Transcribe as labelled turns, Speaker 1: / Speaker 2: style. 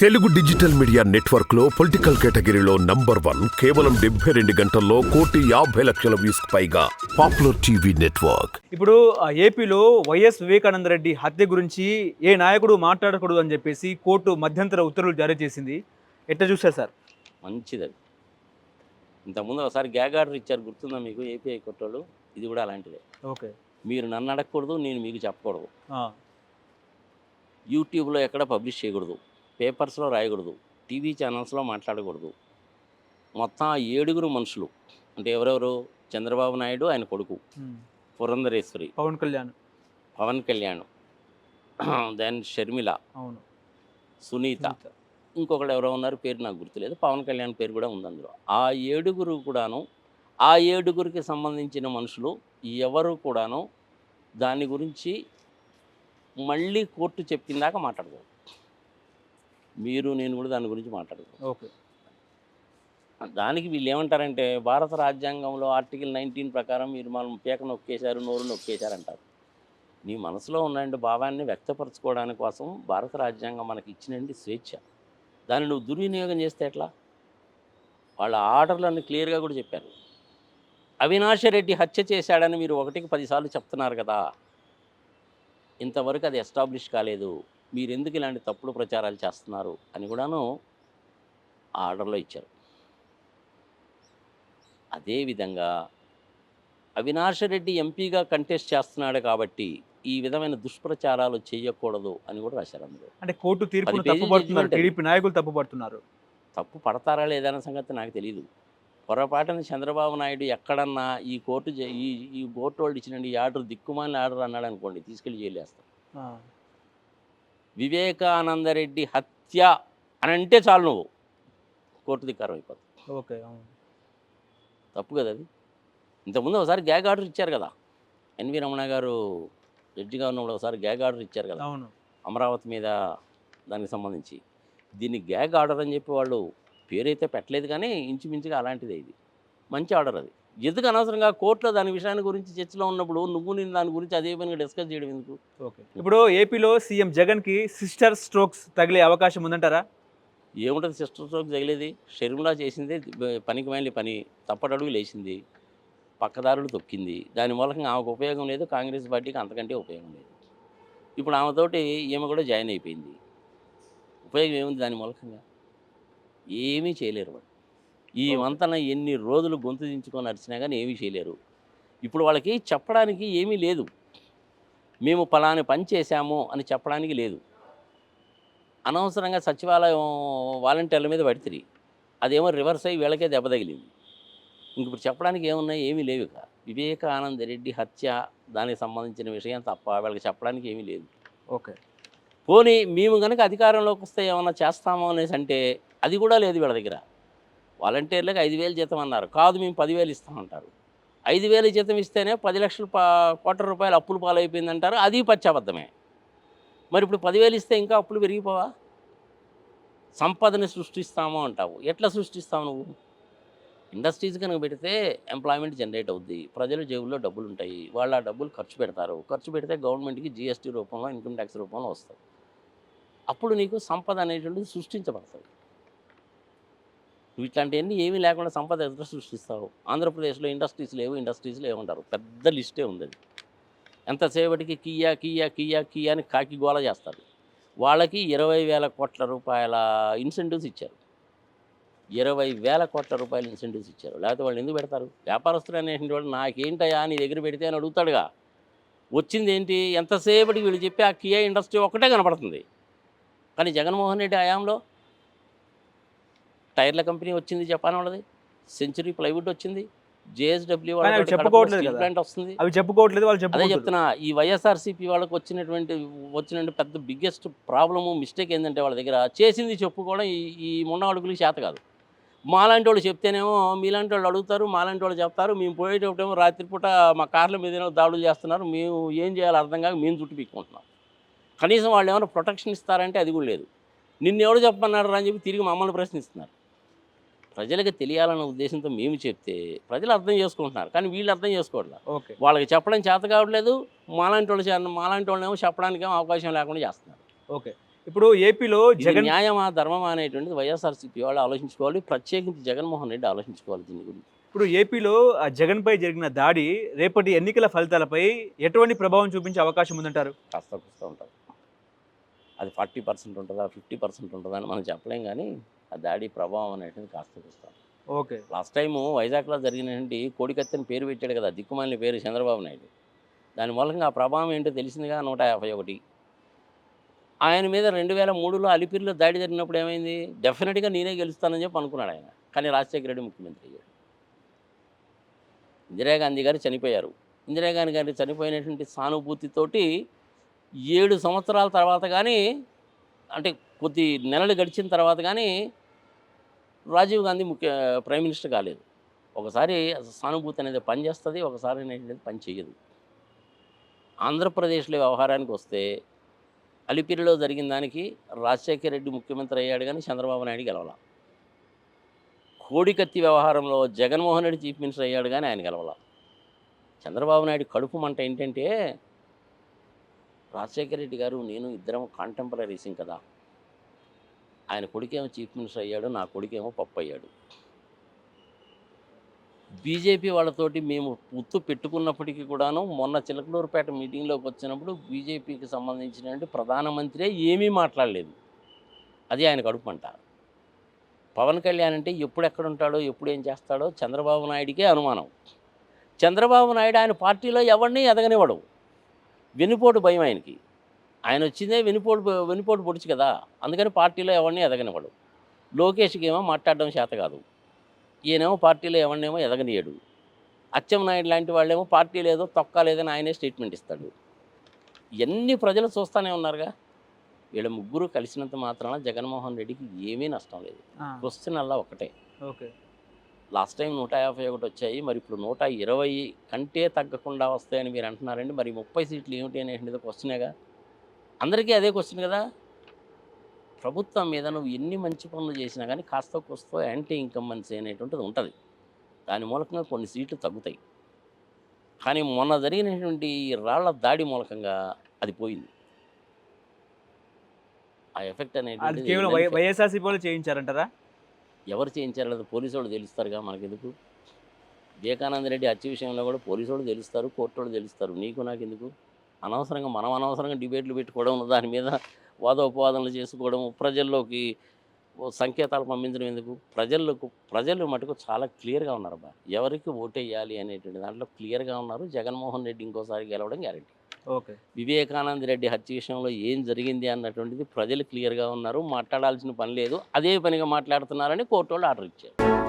Speaker 1: Telugu digital media నెట్వర్క్లో political కేటగిరీలో number one కేవలం డెబ్బై రెండు గంటల్లో కోటి యాభై లక్షల వ్యూస్ పైగా పాపులర్ టీవీ నెట్వర్క్.
Speaker 2: ఇప్పుడు ఆ, ఏపీలో వైఎస్ వివేకానంద రెడ్డి హత్య గురించి ఏ నాయకుడు మాట్లాడకూడదు అని చెప్పేసి కోర్టు మధ్యంతర ఉత్తర్వులు జారీ చేసింది. ఎట్లా చూసారు సార్?
Speaker 3: మంచిది అది. ఇంతకుముందు ఒకసారి గ్యాగ్ ఆర్డర్ ఇచ్చారు గుర్తుందా మీకు? ఏపీఐ కొట్టోళ్ళు ఇది కూడా అలాంటిదే.
Speaker 2: ఓకే.
Speaker 3: మీరు నన్ను అడగకూడదు నేను మీకు చెప్పకూడదు.
Speaker 2: ఆ,
Speaker 3: యూట్యూబ్లో ఎక్కడ పబ్లిష్ చేయకూడదు. పేపర్స్లో రాయకూడదు టీవీ ఛానల్స్లో మాట్లాడకూడదు. మొత్తం ఆ ఏడుగురు మనుషులు అంటే ఎవరెవరు? చంద్రబాబు నాయుడు ఆయన కొడుకు. పురంధరేశ్వరి.
Speaker 2: పవన్ కళ్యాణ్.
Speaker 3: పవన్ కళ్యాణ్. దెన్ షర్మిల.
Speaker 2: అవును.
Speaker 3: సునీత. ఇంకొకడు ఎవరో ఉన్నారు పేరు నాకు గుర్తులేదు. పవన్ కళ్యాణ్ పేరు కూడా ఉంది అందులో. ఆ ఏడుగురు కూడాను ఆ ఏడుగురికి సంబంధించిన మనుషులు ఎవరు కూడాను దాని గురించి మళ్ళీ కోర్టు చెప్పిన దాకా మాట్లాడకూడదు. మీరు నేను కూడా దాని గురించి మాట్లాడకూడదు
Speaker 2: ఓకే.
Speaker 3: దానికి వీళ్ళు ఏమంటారంటే భారత రాజ్యాంగంలో ఆర్టికల్ నైన్టీన్ ప్రకారం మీరు మనం పీక నొక్కేశారు నోరు నొక్కేశారు అంటారు నీ మనసులో ఉన్న భావాన్ని వ్యక్తపరచుకోవడానికి కోసం భారత రాజ్యాంగం మనకి ఇచ్చినండి స్వేచ్ఛ. దాన్ని నువ్వు దుర్వినియోగం చేస్తే ఎట్లా? వాళ్ళ ఆర్డర్లన్నీ క్లియర్గా కూడా చెప్పారు. అవినాష్ రెడ్డి హత్య చేశాడని మీరు ఒకటికి పదిసార్లు చెప్తున్నారు కదా. ఇంతవరకు అది ఎస్టాబ్లిష్ కాలేదు. మీరు ఎందుకు ఇలాంటి తప్పుడు ప్రచారాలు చేస్తున్నారు అని కూడాను ఆర్డర్లో ఇచ్చారు. అదేవిధంగా అవినాష్ రెడ్డి ఎంపీగా కంటెస్ట్ చేస్తున్నాడు కాబట్టి ఈ విధమైన దుష్ప్రచారాలు చేయకూడదు అని కూడా రాశారు అందులో.
Speaker 2: అంటే కోర్టు
Speaker 3: పేజీల
Speaker 2: తప్పుపడుతున్నారు. టీడీపీ నాయకులు తప్పుపడుతున్నారు.
Speaker 3: తప్పు పడతారా లేదన్న సంగతి నాకు తెలియదు పొరపాటున చంద్రబాబు నాయుడు ఎక్కడన్నా ఈ కోర్టు ఈ ఈ కోర్టు వాళ్ళు ఇచ్చిన ఈ ఆర్డర్ దిక్కుమాలిన ఆర్డర్ అన్నాడు అనుకోండి తీసుకెళ్ళి జైలు వేస్తాం. వివేకానందరెడ్డి హత్య అని అంటే చాలు నువ్వు. కోర్టు ధిక్కారం అయిపోతుంది.
Speaker 2: ఓకే
Speaker 3: తప్పు కదా అది. ఇంతకుముందు ఒకసారి గ్యాగ్ ఆర్డర్ ఇచ్చారు కదా. ఎన్వి రమణ గారు జడ్జిగా ఉన్నప్పుడు ఒకసారి గ్యాగ్ ఆర్డర్ ఇచ్చారు కదా.
Speaker 2: అవును.
Speaker 3: అమరావతి మీద దానికి సంబంధించి. దీన్ని గ్యాగ్ ఆర్డర్ అని చెప్పి వాళ్ళు పేరైతే పెట్టలేదు కానీ ఇంచుమించుగా అలాంటిదే ఇది. మంచి ఆర్డర్ అది. ఎందుకు అనవసరంగా కోర్టులో దాని విషయాన్ని గురించి చర్చలో ఉన్నప్పుడు నువ్వు నేను దాని గురించి అదే పనిగా డిస్కస్ చేయడం ఎందుకు?
Speaker 2: ఓకే. ఇప్పుడు ఏపీలో సీఎం జగన్కి సిస్టర్ స్ట్రోక్స్ తగిలే అవకాశం ఉందంటారా?
Speaker 3: ఏముంటుంది సిస్టర్ స్ట్రోక్ తగిలేది? షర్మిలా చేసింది పనికి మాలి పని తప్పటడుగు లేచింది పక్కదారులు తొక్కింది. దాని మూలకంగా ఆమెకు ఉపయోగం లేదు కాంగ్రెస్ పార్టీకి అంతకంటే ఉపయోగం లేదు. ఇప్పుడు ఆమెతోటి ఈమె కూడా జాయిన్ అయిపోయింది. ఉపయోగం ఏముంది దాని మూలకంగా ఏమీ చేయలేరు వాళ్ళు. ఈ. వంతన ఎన్ని రోజులు గొంతు దించుకొని అరిచినా కానీ ఏమీ చేయలేరు. ఇప్పుడు వాళ్ళకి చెప్పడానికి ఏమీ లేదు. మేము పలాని పని చేశాము అని చెప్పడానికి లేదు. అనవసరంగా సచివాలయం వాలంటీర్ల మీద పడితే అదేమో రివర్స్ అయ్యి వీళ్ళకే దెబ్బ తగిలింది. ఇంక ఇప్పుడు చెప్పడానికి ఏమున్నాయి? ఏమీ లేవు ఇక. వివేకానంద రెడ్డి హత్య దానికి సంబంధించిన విషయం తప్ప వీళ్ళకి చెప్పడానికి ఏమీ లేదు.
Speaker 2: ఓకే.
Speaker 3: పోనీ మేము కనుక అధికారంలోకి వస్తే ఏమన్నా చేస్తామో అనేసి అంటే అది కూడా లేదు వీళ్ళ దగ్గర. వాలంటీర్లకు ఐదు వేలు జీతం అన్నారు. కాదు మేము పదివేలు ఇస్తామంటారు ఐదు వేలు జీతం ఇస్తేనే పది లక్షలు కోట్ల రూపాయలు అప్పులు పాలైపోయిందంటారు అది పచ్చబద్ధమే మరి ఇప్పుడు పదివేలు ఇస్తే ఇంకా అప్పులు పెరిగిపోవా? సంపదని సృష్టిస్తాము అంటావు. ఎట్లా సృష్టిస్తావు నువ్వు? ఇండస్ట్రీస్ కనుక పెడితే ఎంప్లాయ్మెంట్ జనరేట్ అవుద్ది. ప్రజల జేబుల్లో డబ్బులు ఉంటాయి వాళ్ళు ఆ డబ్బులు ఖర్చు పెడతారు. ఖర్చు పెడితే గవర్నమెంట్కి జిఎస్టీ రూపంలో ఇన్కమ్ ట్యాక్స్ రూపంలో వస్తాయి. అప్పుడు నీకు సంపద అనేటువంటిది సృష్టించబడుతుంది నువ్వు ఇట్లాంటివన్నీ ఏమీ లేకుండా సంపద ఎదురు సృష్టిస్తావు. ఆంధ్రప్రదేశ్లో ఇండస్ట్రీస్ లేవు ఇండస్ట్రీస్ లేవుంటారు. పెద్ద లిస్టే ఉంది అది ఎంతసేపటికి కియా కియా కియా కియా అని కాకి గోల చేస్తారు. వాళ్ళకి ఇరవై వేల కోట్ల రూపాయల ఇన్సెంటివ్స్ ఇచ్చారు. ఇరవై వేల కోట్ల రూపాయల ఇన్సెంటివ్స్ ఇచ్చారు. లేకపోతే వాళ్ళు ఎందుకు పెడతారు? వ్యాపారస్తులు అనేటువంటి వాళ్ళు నాకేంటయా నీ దగ్గర పెడితే అని అడుగుతాడుగా. వచ్చింది ఏంటి? ఎంతసేపటికి వీళ్ళు చెప్పి ఆ కియా ఇండస్ట్రీ ఒకటే కనపడుతుంది. కానీ జగన్మోహన్ రెడ్డి హయాంలో టైర్ల కంపెనీ వచ్చింది జపాన్ వాళ్ళది సెంచురీ ప్లైవుడ్ వచ్చింది జేఎస్డబ్ల్యూ
Speaker 2: చెప్పుకోవట్లేదు.
Speaker 3: ప్లాంట్ వస్తుంది.
Speaker 2: అవి చెప్పుకోవట్లేదు వాళ్ళు
Speaker 3: అదే చెప్తున్నా ఈ వైఎస్ఆర్సీపీ వాళ్ళకి వచ్చినటువంటి వచ్చినటువంటి పెద్ద బిగ్గెస్ట్ ప్రాబ్లము మిస్టేక్ ఏంటంటే వాళ్ళ దగ్గర చేసింది చెప్పుకోవడం ఈ ఈ మొన్న అడుగులకి చేత కాదు. మాలాంటి వాళ్ళు చెప్తేనేమో మీలాంటి వాళ్ళు అడుగుతారు మాలాంటి వాళ్ళు చెప్తారు మేము పోయేటప్పుడేమో రాత్రిపూట మా కార్ల మీద దాడులు చేస్తున్నారు మేము ఏం చేయాలో అర్థం కాక మేము చుట్టూ పీక్కుంటున్నాం. కనీసం వాళ్ళు ఏమైనా ప్రొటెక్షన్ ఇస్తారంటే అది కూడా లేదు. నిన్ను ఎవడు చెప్పమన్నారు అని చెప్పి తిరిగి మమ్మల్ని ప్రశ్నిస్తున్నారు. ప్రజలకు తెలియాలన్న ఉద్దేశంతో మేము చెప్తే ప్రజలు అర్థం చేసుకుంటున్నారు. కానీ వీళ్ళు అర్థం చేసుకోవట్లేదు
Speaker 2: ఓకే.
Speaker 3: వాళ్ళకి చెప్పడం చేత కావట్లేదు. మాలాంటి వాళ్ళు మాలాంటి వాళ్ళేమో చెప్పడానికి ఏమో అవకాశం లేకుండా చేస్తున్నారు.
Speaker 2: ఓకే. ఇప్పుడు ఏపీలో జగన్
Speaker 3: న్యాయమా ధర్మమా అనేటువంటిది వైఎస్ఆర్సీపీ వాళ్ళు ఆలోచించుకోవాలి. ప్రత్యేకించి జగన్మోహన్ రెడ్డి ఆలోచించుకోవాలి దీని గురించి.
Speaker 2: ఇప్పుడు ఏపీలో ఆ జగన్ పై జరిగిన దాడి రేపటి ఎన్నికల ఫలితాలపై ఎటువంటి ప్రభావం చూపించే అవకాశం ఉందంటారు?
Speaker 3: కాస్త కూస్తూ ఉంటుంది. అది ఫార్టీ పర్సెంట్ ఉంటుందా ఫిఫ్టీ పర్సెంట్ ఉంటుందా అని మనం చెప్పలేం కానీ ఆ దాడి ప్రభావం అనేటువంటిది కాస్త కూస్తాం
Speaker 2: ఓకే.
Speaker 3: లాస్ట్ టైము వైజాగ్లో జరిగినటువంటి కోడికత్తెని పేరు పెట్టాడు కదా దిక్కుమాలిన పేరు చంద్రబాబు నాయుడు. దాని మూలంగా ఆ ప్రభావం ఏంటో తెలిసిందిగా నూట యాభై ఒకటి. ఆయన మీద రెండు వేల మూడులో అలిపిరిలో దాడి జరిగినప్పుడు ఏమైంది? డెఫినెట్గా నేనే గెలుస్తానని చెప్పి అనుకున్నాడు ఆయన. కానీ రాజశేఖర రెడ్డి ముఖ్యమంత్రి అయ్యాడు. ఇందిరాగాంధీ గారు చనిపోయారు. ఇందిరాగాంధీ గారు చనిపోయినటువంటి సానుభూతితోటి ఏడు సంవత్సరాల తర్వాత కానీ అంటే కొద్ది నెలలు గడిచిన తర్వాత కానీ రాజీవ్ గాంధీ ముఖ్య ప్రైమ్ మినిస్టర్ కాలేదు. ఒకసారి సానుభూతి అనేది పనిచేస్తుంది ఒకసారి అనేది పని చేయదు ఆంధ్రప్రదేశ్లో వ్యవహారానికి వస్తే అలిపిరిలో జరిగిన దానికి రాజశేఖర రెడ్డి ముఖ్యమంత్రి అయ్యాడు కానీ చంద్రబాబు నాయుడు గెలవాల. కోడికత్తి వ్యవహారంలో జగన్మోహన్ రెడ్డి చీఫ్ మినిస్టర్ అయ్యాడు కానీ ఆయన గెలవాల. చంద్రబాబు నాయుడు కడుపు మంట ఏంటంటే రాజశేఖర రెడ్డి గారు నేను ఇద్దరం కాంటెంపరీసింగ్ కదా. ఆయన కొడుకేమో చీఫ్ మినిస్టర్ అయ్యాడు నా కొడుకేమో పప్పు అయ్యాడు. బీజేపీ వాళ్ళతోటి మేము పొత్తు పెట్టుకున్నప్పటికీ కూడాను మొన్న చిలకలూరుపేట మీటింగ్లోకి వచ్చినప్పుడు బీజేపీకి సంబంధించినటువంటి ప్రధానమంత్రి ఏమీ మాట్లాడలేదు. అది ఆయన కడుపు అంట పవన్ కళ్యాణ్ అంటే ఎప్పుడు ఎక్కడ ఉంటాడో ఎప్పుడు ఏం చేస్తాడో చంద్రబాబు నాయుడికే అనుమానం. చంద్రబాబు నాయుడు ఆయన పార్టీలో ఎవరిని ఎదగనివ్వడు. వెనుపోటు భయం ఆయనకి. ఆయన వచ్చిందే వెనుపోటు వెనుపోటు పొడిచి కదా. అందుకని పార్టీలో ఎవరిని ఎదగనివ్వడు. లోకేష్కి ఏమో మాట్లాడడం చేత కాదు. ఈయనేమో పార్టీలో ఎవరినేమో ఎదగనీయడు. అచ్చెన్నాయుడు లాంటి వాళ్ళేమో పార్టీ లేదో తొక్క లేదని ఆయనే స్టేట్మెంట్ ఇస్తాడు. ఇవన్నీ ప్రజలు చూస్తూనే ఉన్నారుగా. వీళ్ళ ముగ్గురు కలిసినంత మాత్రాన జగన్మోహన్ రెడ్డికి ఏమీ నష్టం లేదు. క్వశ్చన్ అలా ఒకటే.
Speaker 2: ఓకే.
Speaker 3: లాస్ట్ టైం నూట యాభై ఒకటి వచ్చాయి. మరి ఇప్పుడు నూట ఇరవై కంటే తగ్గకుండా వస్తాయని మీరు అంటున్నారండి. మరి ముప్పై సీట్లు ఏమిటి అనేటువంటిది క్వశ్చనేగా. అందరికీ అదే క్వశ్చన్ కదా? ప్రభుత్వం మీద నువ్వు ఎన్ని మంచి పనులు చేసినా కానీ కాస్త కోస్తో యాంటీ ఇన్కమ్మన్సీ అనేటువంటిది ఉంటుంది. దాని మూలకంగా కొన్ని సీట్లు తగ్గుతాయి. కానీ మొన్న జరిగినటువంటి రాళ్ళ దాడి మూలకంగా అది పోయింది. ఆ ఎఫెక్ట్ అనేది
Speaker 2: కేవలం వై- వైఎస్ఆర్సీపీ వాళ్ళు చేయించారంటారా?
Speaker 3: ఎవరు చేయించారు? లేదా పోలీసు వాళ్ళు తెలుస్తారుగా మనకెందుకు? వివేకానంద రెడ్డి హత్య విషయంలో కూడా పోలీసు వాళ్ళు తెలుస్తారు కోర్టు వాళ్ళు తెలుస్తారు నీకు నాకు ఎందుకు అనవసరంగా మనం అనవసరంగా డిబేట్లు పెట్టుకోవడం దాని మీద వాదోపవాదనలు చేసుకోవడం ప్రజల్లోకి సంకేతాలు పంపించడం ఎందుకు ప్రజలకు ప్రజలు మటుకు చాలా క్లియర్గా ఉన్నారు బా ఎవరికి ఓటేయాలి అనేటువంటి దాంట్లో క్లియర్గా ఉన్నారు. జగన్మోహన్ రెడ్డి ఇంకోసారి గెలవడం గ్యారంటీ.
Speaker 2: ఓకే.
Speaker 3: వివేకానంద రెడ్డి హత్య విషయంలో ఏం జరిగింది అన్నటువంటిది ప్రజలు క్లియర్గా ఉన్నారు. మాట్లాడాల్సిన పని లేదు. అదే పనిగా మాట్లాడుతున్నారని కోర్టు వాళ్ళు ఆర్డర్ ఇచ్చారు.